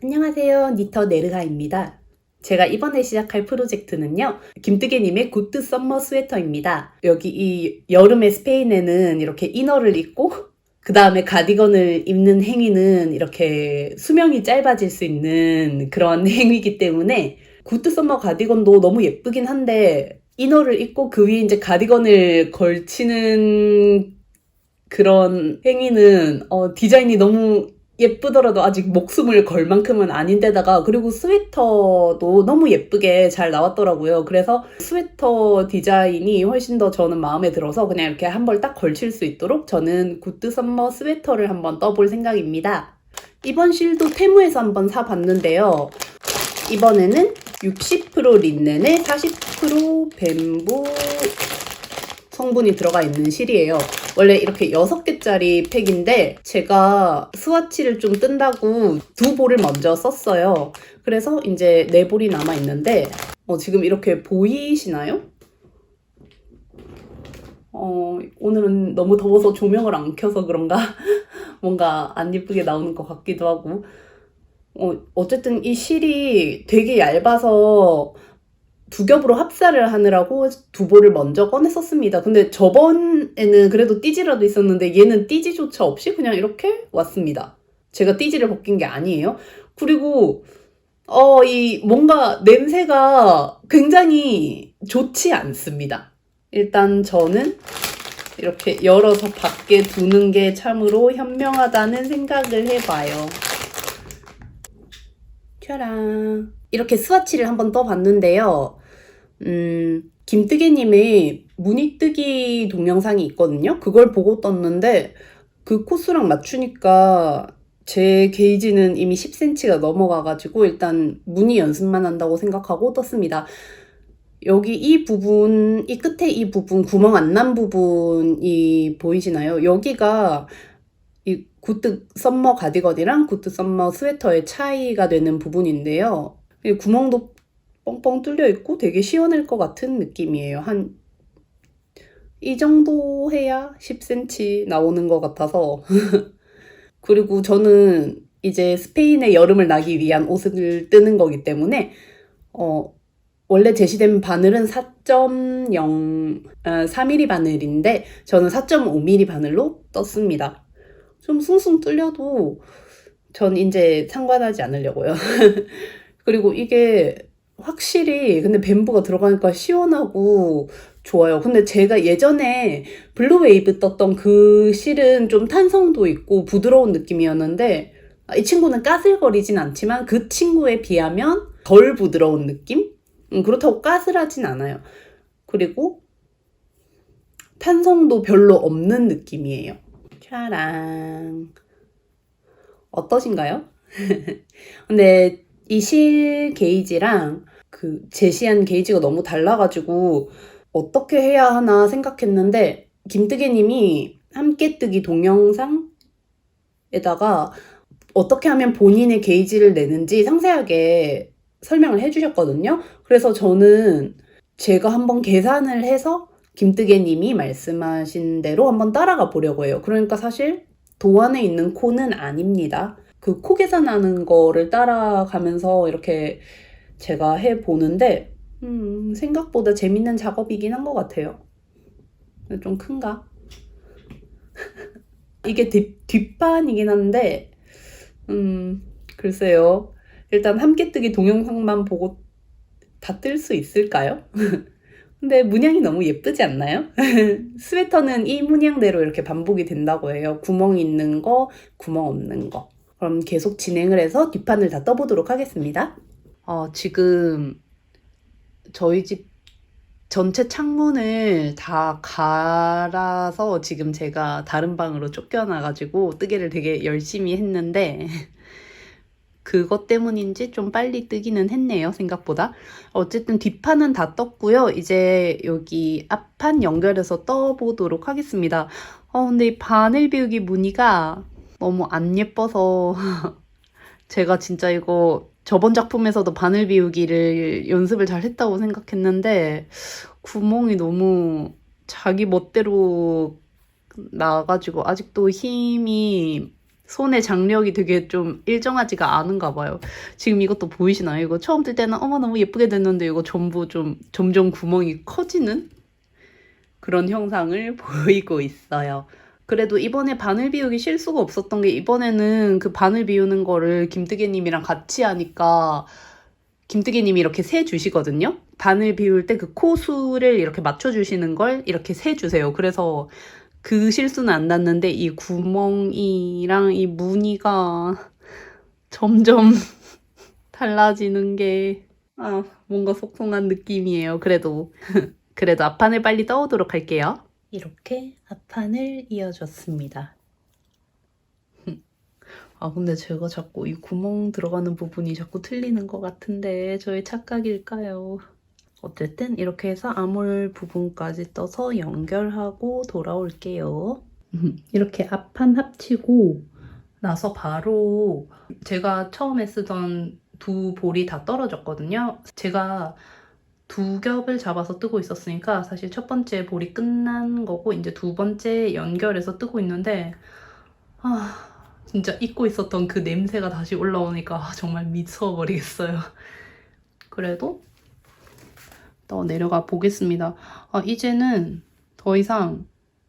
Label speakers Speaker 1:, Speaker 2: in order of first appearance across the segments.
Speaker 1: 안녕하세요. 니터 네르가입니다. 제가 이번에 시작할 프로젝트는요. 김뜨개님의 굿드 썸머 스웨터입니다. 여기 이 여름에 스페인에는 이렇게 이너를 입고 그 다음에 가디건을 입는 행위는 이렇게 수명이 짧아질 수 있는 그런 행위이기 때문에 굿드 썸머 가디건도 너무 예쁘긴 한데 이너를 입고 그 위에 이제 가디건을 걸치는 그런 행위는 어, 디자인이 너무 예쁘더라도 아직 목숨을 걸 만큼은 아닌데다가 그리고 스웨터도 너무 예쁘게 잘 나왔더라고요. 그래서 스웨터 디자인이 훨씬 더 저는 마음에 들어서 그냥 이렇게 한 벌 딱 걸칠 수 있도록 저는 굿드 썸머 스웨터를 한번 떠볼 생각입니다. 이번 실도 테무에서 한번 사봤는데요. 이번에는 60% 린넨에 40% 뱀부 성분이 들어가 있는 실이에요. 원래 이렇게 6개짜리 팩인데 제가 스와치를 좀 뜬다고 두 볼을 먼저 썼어요. 그래서 이제 네 볼이 남아 있는데 어, 지금 이렇게 보이시나요? 어, 오늘은 너무 더워서 조명을 안 켜서 그런가 뭔가 안 예쁘게 나오는 것 같기도 하고 어, 어쨌든 이 실이 되게 얇아서 두 겹으로 합사를 하느라고 두 볼을 먼저 꺼냈었습니다. 근데 저번에는 그래도 띠지라도 있었는데 얘는 띠지조차 없이 그냥 이렇게 왔습니다. 제가 띠지를 벗긴 게 아니에요. 그리고 어, 이 뭔가 냄새가 굉장히 좋지 않습니다. 일단 저는 이렇게 열어서 밖에 두는 게 참으로 현명하다는 생각을 해봐요. 짜란. 이렇게 스와치를 한번 떠봤는데요. 음, 김뜨개님의 무늬뜨기 동영상이 있거든요. 그걸 보고 떴는데 그 코스랑 맞추니까 제 게이지는 이미 10cm가 넘어가가지고 일단 무늬 연습만 한다고 생각하고 떴습니다. 여기 이 부분, 이 끝에 이 부분, 구멍 안 난 부분이 보이시나요? 여기가 이 굿드 썸머 가디건이랑 굿드 썸머 스웨터의 차이가 되는 부분인데요. 이 구멍도 뻥뻥 뚫려 있고 되게 시원할 것 같은 느낌이에요. 한 이 정도 해야 10cm 나오는 것 같아서. 그리고 저는 이제 스페인의 여름을 나기 위한 옷을 뜨는 거기 때문에, 어, 원래 제시된 바늘은 4.0, 아, 4mm 바늘인데, 저는 4.5mm 바늘로 떴습니다. 좀 숭숭 뚫려도 전 이제 상관하지 않으려고요. 그리고 이게 확실히 근데 뱀부가 들어가니까 시원하고 좋아요. 근데 제가 예전에 블루웨이브 떴던 그 실은 좀 탄성도 있고 부드러운 느낌이었는데 아, 이 친구는 까슬거리진 않지만 그 친구에 비하면 덜 부드러운 느낌? 음, 그렇다고 까슬하진 않아요. 그리고 탄성도 별로 없는 느낌이에요. 짜랑. 어떠신가요? 근데 이 실 게이지랑 그 제시한 게이지가 너무 달라가지고 어떻게 해야 하나 생각했는데 김뜨개님이 함께 뜨기 동영상에다가 어떻게 하면 본인의 게이지를 내는지 상세하게 설명을 해주셨거든요. 그래서 저는 제가 한번 계산을 해서 김뜨개님이 말씀하신 대로 한번 따라가 보려고 해요. 그러니까 사실 도안에 있는 코는 아닙니다. 그 코 계산하는 거를 따라가면서 이렇게 제가 해 보는데 음, 생각보다 재밌는 작업이긴 한 것 같아요. 좀 큰가? 이게 뒷, 뒷판이긴 한데 음, 글쎄요. 일단 함께 뜨기 동영상만 보고 다 뜰 수 있을까요? 근데 문양이 너무 예쁘지 않나요? 스웨터는 이 문양대로 이렇게 반복이 된다고 해요. 구멍 있는 거, 구멍 없는 거. 그럼 계속 진행을 해서 뒷판을 다 떠보도록 하겠습니다. 어, 지금 저희 집 전체 창문을 다 갈아서 지금 제가 다른 방으로 쫓겨나가지고 뜨개를 되게 열심히 했는데 그것 때문인지 좀 빨리 뜨기는 했네요, 생각보다. 어쨌든 뒷판은 다 떴고요. 이제 여기 앞판 연결해서 떠보도록 하겠습니다. 어, 근데 이 바늘 비우기 무늬가 너무 안 예뻐서 제가 진짜 이거 저번 작품에서도 바늘 비우기를 연습을 잘 했다고 생각했는데 구멍이 너무 자기 멋대로 나가지고 아직도 힘이 손의 장력이 되게 좀 일정하지가 않은가 봐요. 지금 이것도 보이시나요? 이거 처음 뜰 때는 어머 너무 예쁘게 됐는데 이거 전부 좀 점점 구멍이 커지는 그런 형상을 보이고 있어요. 그래도 이번에 바늘 비우기 실수가 없었던 게 이번에는 그 바늘 비우는 거를 김뜨개님이랑 같이 하니까 김뜨개님이 이렇게 세 주시거든요. 바늘 비울 때 그 코수를 이렇게 맞춰 주시는 걸 이렇게 세 주세요. 그래서 그 실수는 안 났는데 이 구멍이랑 이 무늬가 점점 달라지는 게 아, 뭔가 속상한 느낌이에요. 그래도 그래도 앞판을 빨리 떠오도록 할게요. 이렇게 앞판을 이어줬습니다. 아, 근데 제가 자꾸 이 구멍 들어가는 부분이 자꾸 틀리는 것 같은데 저의 착각일까요? 어쨌든 이렇게 해서 아몰 부분까지 떠서 연결하고 돌아올게요. 이렇게 앞판 합치고 나서 바로 제가 처음에 쓰던 두 볼이 다 떨어졌거든요. 제가 두 겹을 잡아서 뜨고 있었으니까 사실 첫 번째 볼이 끝난 거고 이제 두 번째 연결해서 뜨고 있는데 아 진짜 잊고 있었던 그 냄새가 다시 올라오니까 아, 정말 미쳐버리겠어요. 그래도 더 내려가 보겠습니다. 아, 이제는 더 이상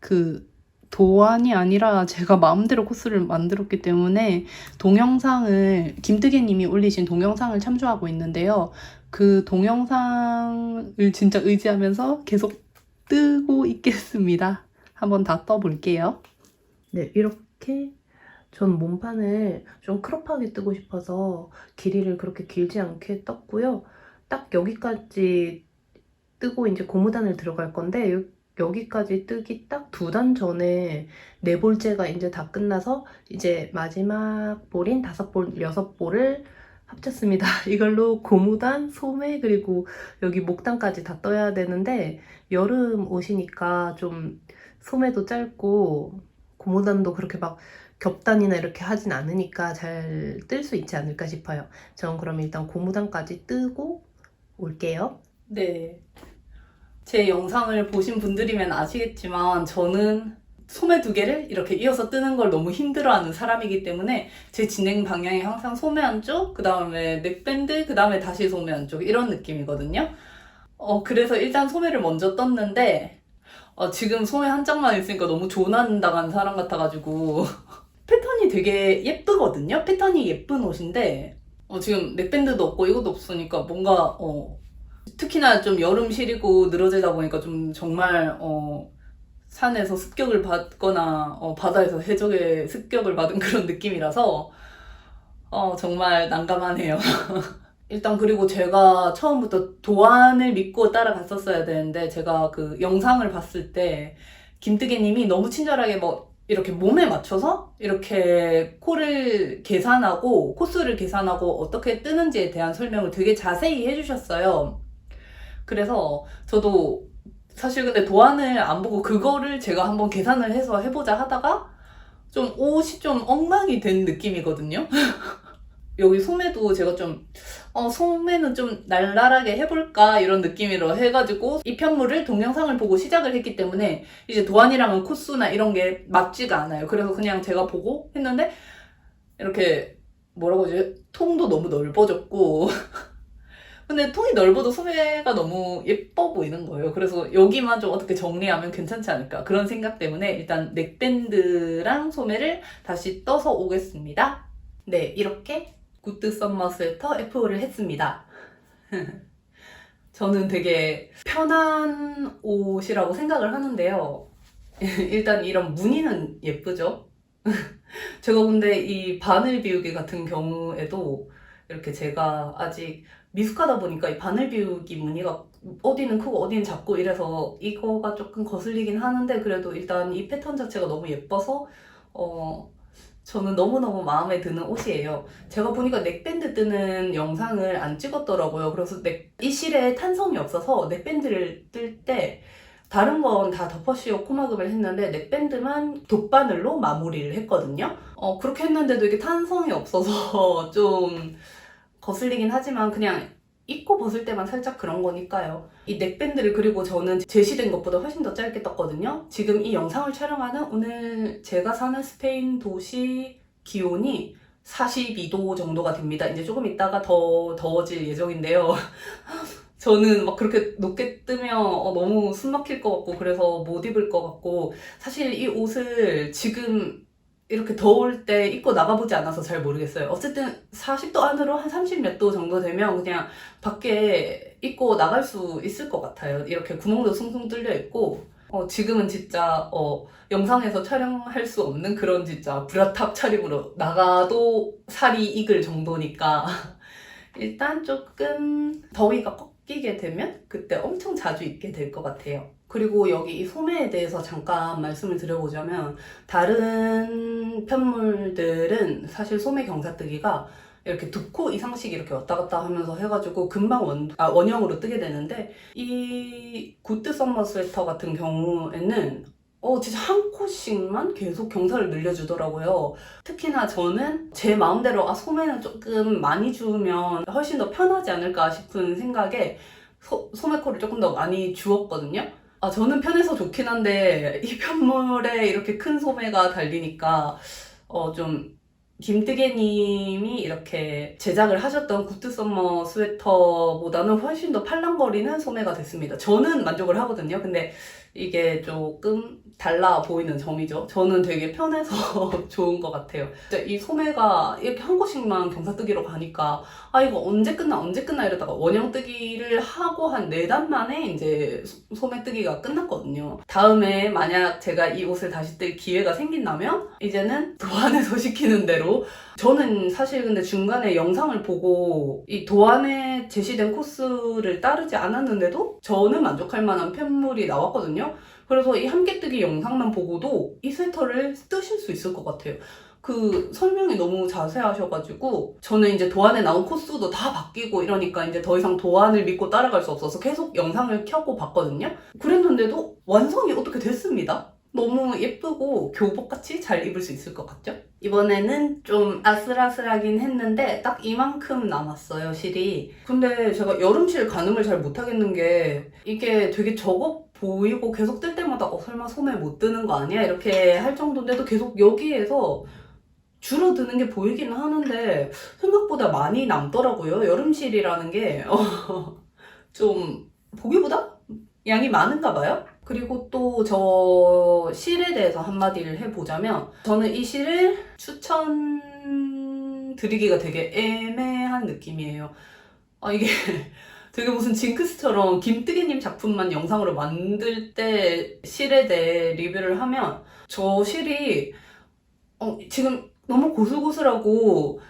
Speaker 1: 그 도안이 아니라 제가 마음대로 코스를 만들었기 때문에 동영상을 김뜨개 님이 올리신 동영상을 참조하고 있는데요. 그 동영상을 진짜 의지하면서 계속 뜨고 있겠습니다. 한번 다 떠볼게요. 네, 이렇게 전 몸판을 좀 크롭하게 뜨고 싶어서 길이를 그렇게 길지 않게 떴고요. 딱 여기까지 뜨고 이제 고무단을 들어갈 건데 여- 여기까지 뜨기 딱 두 단 전에 네 볼째가 이제 다 끝나서 이제 마지막 볼인 다섯 볼, 여섯 볼을 합쳤습니다. 이걸로 고무단, 소매 그리고 여기 목단까지 다 떠야 되는데 여름 옷이니까 좀 소매도 짧고 고무단도 그렇게 막 겹단이나 이렇게 하진 않으니까 잘 뜰 수 있지 않을까 싶어요. 전 그럼 일단 고무단까지 뜨고 올게요. 네. 제 영상을 보신 분들이면 아시겠지만 저는 소매 두 개를 이렇게 이어서 뜨는 걸 너무 힘들어하는 사람이기 때문에 제 진행 방향이 항상 소매 한쪽, 그 다음에 넥밴드, 그 다음에 다시 소매 한쪽 이런 느낌이거든요. 어, 그래서 일단 소매를 먼저 떴는데 어, 지금 소매 한 장만 있으니까 너무 조난당한 사람 같아가지고 패턴이 되게 예쁘거든요. 패턴이 예쁜 옷인데 어, 지금 넥밴드도 없고 이것도 없으니까 뭔가 어, 특히나 좀 여름실이고 늘어지다 보니까 좀 정말 어, 산에서 습격을 받거나 어, 바다에서 해적의 습격을 받은 그런 느낌이라서 어, 정말 난감하네요. 일단 그리고 제가 처음부터 도안을 믿고 따라갔었어야 되는데 제가 그 영상을 봤을 때 김뜨개님이 너무 친절하게 뭐 이렇게 몸에 맞춰서 이렇게 코를 계산하고 코스를 계산하고 어떻게 뜨는지에 대한 설명을 되게 자세히 해주셨어요. 그래서 저도 사실 근데 도안을 안 보고 그거를 제가 한번 계산을 해서 해보자 하다가 좀 옷이 좀 엉망이 된 느낌이거든요. 여기 소매도 제가 좀, 어, 소매는 좀 날랄하게 해볼까 이런 느낌으로 해가지고 이 편물을 동영상을 보고 시작을 했기 때문에 이제 도안이랑은 코스나 이런 게 맞지가 않아요. 그래서 그냥 제가 보고 했는데 이렇게 뭐라고 하지? 통도 너무 넓어졌고 근데 통이 넓어도 소매가 너무 예뻐 보이는 거예요. 그래서 여기만 좀 어떻게 정리하면 괜찮지 않을까 그런 생각 때문에 일단 넥밴드랑 소매를 다시 떠서 오겠습니다. 네, 이렇게 굿드 썸머 스웨터 F5를 했습니다. 저는 되게 편한 옷이라고 생각을 하는데요. 일단 이런 무늬는 예쁘죠? 제가 근데 이 바늘 비우기 같은 경우에도 이렇게 제가 아직 미숙하다 보니까 이 바늘 비우기 무늬가 어디는 크고 어디는 작고 이래서 이거가 조금 거슬리긴 하는데 그래도 일단 이 패턴 자체가 너무 예뻐서 어 저는 너무너무 마음에 드는 옷이에요. 제가 보니까 넥밴드 뜨는 영상을 안 찍었더라고요. 그래서 넥, 이 실에 탄성이 없어서 넥밴드를 뜰 때 다른 건 다 덮어 씌워 코막음을 했는데 넥밴드만 돗바늘로 마무리를 했거든요. 어, 그렇게 했는데도 이게 탄성이 없어서 좀 거슬리긴 하지만 그냥 입고 벗을 때만 살짝 그런 거니까요. 이 넥밴드를 그리고 저는 제시된 것보다 훨씬 더 짧게 떴거든요. 지금 이 영상을 촬영하는 오늘 제가 사는 스페인 도시 기온이 42도 정도가 됩니다. 이제 조금 있다가 더 더워질 예정인데요. 저는 막 그렇게 높게 뜨면 어, 너무 숨 막힐 것 같고 그래서 못 입을 것 같고 사실 이 옷을 지금 이렇게 더울 때 입고 나가보지 않아서 잘 모르겠어요. 어쨌든 40도 안으로 한 30 몇 도 정도 되면 그냥 밖에 입고 나갈 수 있을 것 같아요. 이렇게 구멍도 숭숭 뚫려 있고 어, 지금은 진짜 어, 영상에서 촬영할 수 없는 그런 진짜 브라탑 차림으로 나가도 살이 익을 정도니까 일단 조금 더위가 꺾이게 되면 그때 엄청 자주 입게 될 것 같아요. 그리고 여기 이 소매에 대해서 잠깐 말씀을 드려보자면 다른 편물들은 사실 소매 경사뜨기가 이렇게 두 코 이상씩 이렇게 왔다 갔다 하면서 해가지고 금방 원, 아, 원형으로 뜨게 되는데 이 굿드 썸머 스웨터 같은 경우에는 어 진짜 한 코씩만 계속 경사를 늘려주더라고요. 특히나 저는 제 마음대로 아 소매는 조금 많이 주면 훨씬 더 편하지 않을까 싶은 생각에 소, 소매코를 조금 더 많이 주었거든요. 아 저는 편해서 좋긴 한데 이 편물에 이렇게 큰 소매가 달리니까 어 좀 김뜨개님이 이렇게 제작을 하셨던 굿드 썸머 스웨터보다는 훨씬 더 팔랑거리는 소매가 됐습니다. 저는 만족을 하거든요. 근데 이게 조금 달라 보이는 점이죠. 저는 되게 편해서 좋은 것 같아요. 이 소매가 이렇게 한 곳씩만 경사뜨기로 가니까 아 이거 언제 끝나 언제 끝나 이러다가 원형뜨기를 하고 한 네 단 만에 이제 소- 소매뜨기가 끝났거든요. 다음에 만약 제가 이 옷을 다시 뜰 기회가 생긴다면 이제는 도안에서 시키는 대로 저는 사실 근데 중간에 영상을 보고 이 도안에 제시된 코스를 따르지 않았는데도 저는 만족할 만한 편물이 나왔거든요. 그래서 이 함께뜨기 영상만 보고도 이 스웨터를 뜨실 수 있을 것 같아요. 그 설명이 너무 자세하셔가지고 저는 이제 도안에 나온 코스도 다 바뀌고 이러니까 이제 더 이상 도안을 믿고 따라갈 수 없어서 계속 영상을 켜고 봤거든요. 그랬는데도 완성이 어떻게 됐습니다. 너무 예쁘고 교복같이 잘 입을 수 있을 것 같죠? 이번에는 좀 아슬아슬하긴 했는데 딱 이만큼 남았어요 실이 근데 제가 여름실 가늠을 잘 못하겠는 게 이게 되게 적어 보이고 계속 뜰 때마다 어 설마 소매 못 뜨는 거 아니야? 이렇게 할 정도인데도 계속 여기에서 줄어드는 게 보이기는 하는데 생각보다 많이 남더라고요 여름실이라는 게 어, 좀 보기보다 양이 많은가 봐요. 그리고 또 저 실에 대해서 한마디를 해보자면 저는 이 실을 추천 드리기가 되게 애매한 느낌이에요. 아 이게 되게 무슨 징크스처럼 김뜨개님 작품만 영상으로 만들 때 실에 대해 리뷰를 하면 저 실이 어, 지금 너무 고슬고슬하고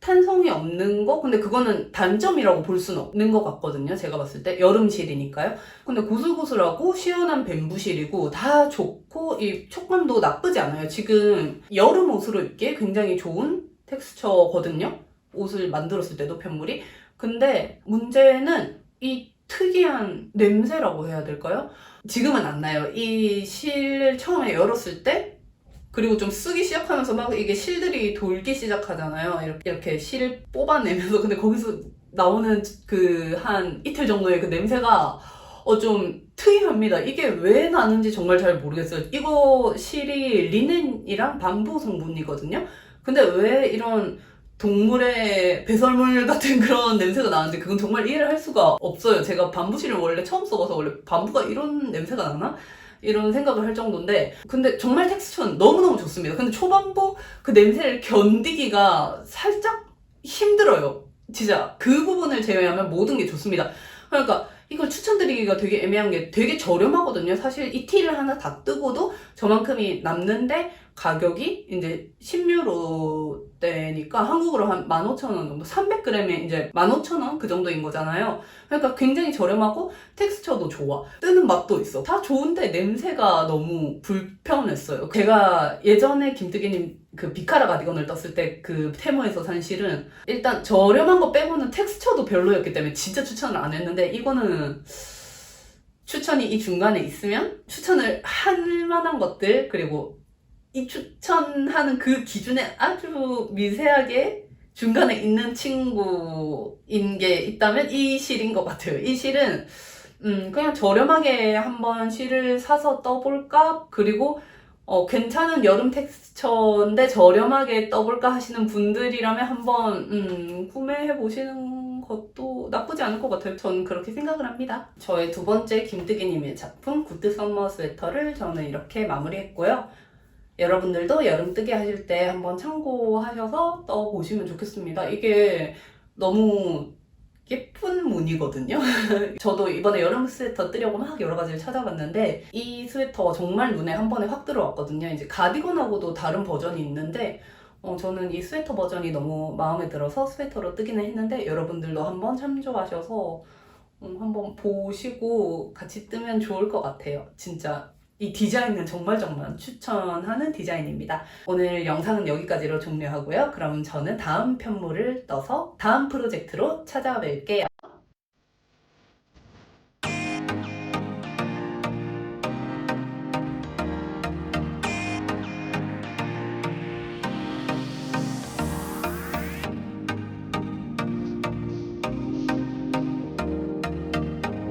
Speaker 1: 탄성이 없는 거? 근데 그거는 단점이라고 볼 수는 없는 것 같거든요. 제가 봤을 때. 여름실이니까요. 근데 고슬고슬하고 시원한 뱀부실이고 다 좋고 이 촉감도 나쁘지 않아요. 지금 여름 옷으로 입기에 굉장히 좋은 텍스처거든요. 옷을 만들었을 때도 편물이. 근데 문제는 이 특이한 냄새라고 해야 될까요? 지금은 안 나요. 이 실을 처음에 열었을 때 그리고 좀 쓰기 시작하면서 막 이게 실들이 돌기 시작하잖아요. 이렇게, 실을 뽑아내면서 근데 거기서 나오는 그 한 이틀 정도의 그 냄새가 어 좀 특이합니다. 이게 왜 나는지 정말 잘 모르겠어요. 이거 실이 리넨이랑 밤부 성분이거든요. 근데 왜 이런 동물의 배설물 같은 그런 냄새가 나는지 그건 정말 이해를 할 수가 없어요. 제가 밤부실을 원래 처음 써봐서 원래 밤부가 이런 냄새가 나나? 이런 생각을 할 정도인데 근데 정말 텍스처는 너무너무 좋습니다. 근데 초반부 그 냄새를 견디기가 살짝 힘들어요. 진짜 그 부분을 제외하면 모든 게 좋습니다. 그러니까 이걸 추천드리기가 되게 애매한 게 되게 저렴하거든요. 사실 이 티를 하나 다 뜨고도 저만큼이 남는데 가격이 이제 10유로 대니까 한국으로 한 15,000원 정도 300g에 이제 15,000원 그 정도인 거잖아요. 그러니까 굉장히 저렴하고 텍스처도 좋아. 뜨는 맛도 있어. 다 좋은데 냄새가 너무 불편했어요. 제가 예전에 김뜨기님 그 비카라 가디건을 떴을 때 그 테모에서 산 실은 일단 저렴한 거 빼고는 텍스처도 별로였기 때문에 진짜 추천을 안 했는데 이거는 추천이 이 중간에 있으면 추천을 할 만한 것들 그리고 이 추천하는 그 기준에 아주 미세하게 중간에 있는 친구인 게 있다면 이 실인 것 같아요. 이 실은 음, 그냥 저렴하게 한번 실을 사서 떠볼까? 그리고 어, 괜찮은 여름 텍스처인데 저렴하게 떠볼까 하시는 분들이라면 한번 음, 구매해 보시는 것도 나쁘지 않을 것 같아요. 전 그렇게 생각을 합니다. 저의 두 번째 김뜨기님의 작품 굿드 썸머 스웨터를 저는 이렇게 마무리했고요. 여러분들도 여름 뜨기 하실 때 한번 참고하셔서 떠보시면 좋겠습니다. 이게 너무 예쁜 무늬거든요. 저도 이번에 여름 스웨터 뜨려고 막 여러 가지를 찾아봤는데 이 스웨터 정말 눈에 한 번에 확 들어왔거든요. 이제 가디건하고도 다른 버전이 있는데 어, 저는 이 스웨터 버전이 너무 마음에 들어서 스웨터로 뜨기는 했는데 여러분들도 한번 참조하셔서 음, 한번 보시고 같이 뜨면 좋을 것 같아요. 진짜 이 디자인은 정말 정말 추천하는 디자인입니다. 오늘 영상은 여기까지로 종료하고요. 그럼 저는 다음 편물을 떠서 다음 프로젝트로 찾아뵐게요.